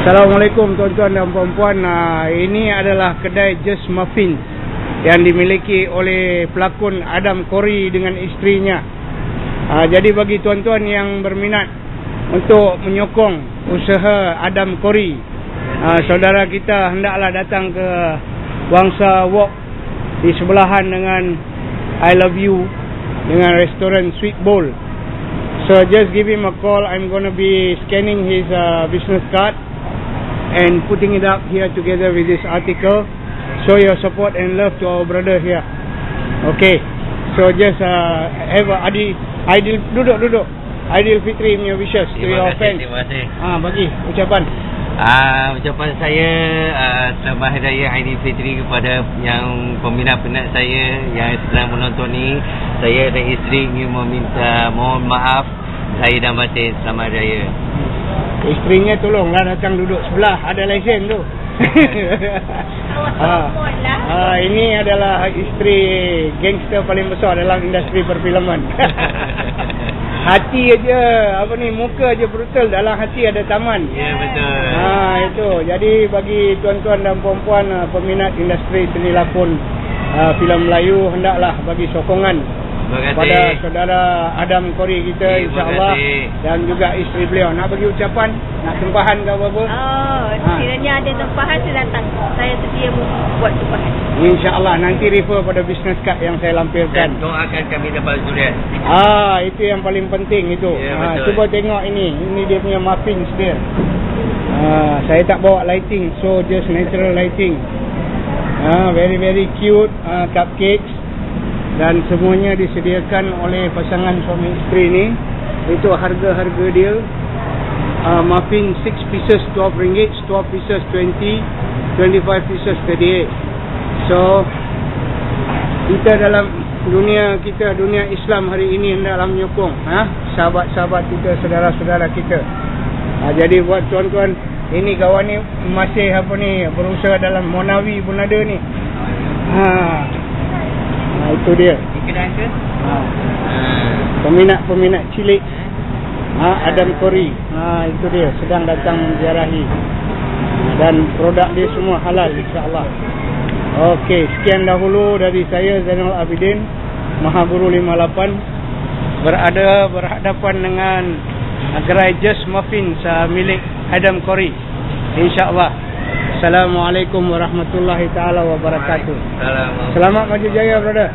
Assalamualaikum tuan-tuan dan puan-puan. Uh, ini adalah kedai Just Muffin yang dimiliki oleh pelakon Adam Kori dengan isterinya. Uh, jadi bagi tuan-tuan yang berminat untuk menyokong usaha Adam Kori, uh, saudara kita hendaklah datang ke Wangsa Walk di sebelahan dengan I Love You dengan restoran Sweet Bowl. So just give him a call. I'm going to be scanning his uh, business card and putting it up here together with this article. Show your support and love to our brother here. Okay. So just uh, have a adi, ideal duduk duduk. Ideal Fitri punya wishes to your kasih, fans. Terima kasih. Ah bagi ucapan. Ah, ucapan saya uh, selamat hari raya Aidilfitri kepada yang peminat-peminat saya yang sedang menonton ni. Saya dan isteri ingin meminta mohon maaf saya dan batin selamat hari raya. Isterinya tolonglah datang duduk sebelah. Ada lesen tu. ah. ah, ini adalah isteri gangster paling besar dalam industri perfilman. hati aja apa ni muka aja brutal dalam hati ada taman. Ya betul. Ha itu. Jadi bagi tuan-tuan dan puan-puan uh, peminat industri seni lakon uh, filem Melayu hendaklah bagi sokongan. Kepada saudara Adam Kori kita insya-Allah dan juga isteri beliau. Nak bagi ucapan, nak tempahan ke apa-apa? Oh, Ha. sekiranya ada tempahan saya datang. Saya sedia buat tempahan. Insya-Allah nanti refer pada business card yang saya lampirkan. Dan doakan kami dapat zuriat. Ah, itu yang paling penting itu. Ya, betul. cuba tengok ini. Ini dia punya muffins dia. Ah, saya tak bawa lighting, so just natural lighting. Ah, very very cute ah, cupcakes dan semuanya disediakan oleh pasangan suami isteri ni. Itu harga-harga dia. Ah, muffin 6 pieces 12 ringgit, 12 pieces 20, 25 pieces 38. So kita dalam dunia kita dunia Islam hari ini hendaklah menyokong ha sahabat-sahabat kita saudara-saudara kita ha, jadi buat tuan-tuan ini kawan ni masih apa ni berusaha dalam Monawi pun ada ni ha, itu dia Di kedai ke? ha, Ah. peminat-peminat cilik ha, Adam Kori ha, itu dia sedang datang menziarahi dan produk dia semua halal insya-Allah Okey, sekian dahulu dari saya Zainal Abidin, Maha Guru 58 berada berhadapan dengan gerai Just Muffins uh, milik Adam Kori. Insya-Allah. Assalamualaikum warahmatullahi taala wabarakatuh. Selamat maju jaya brother.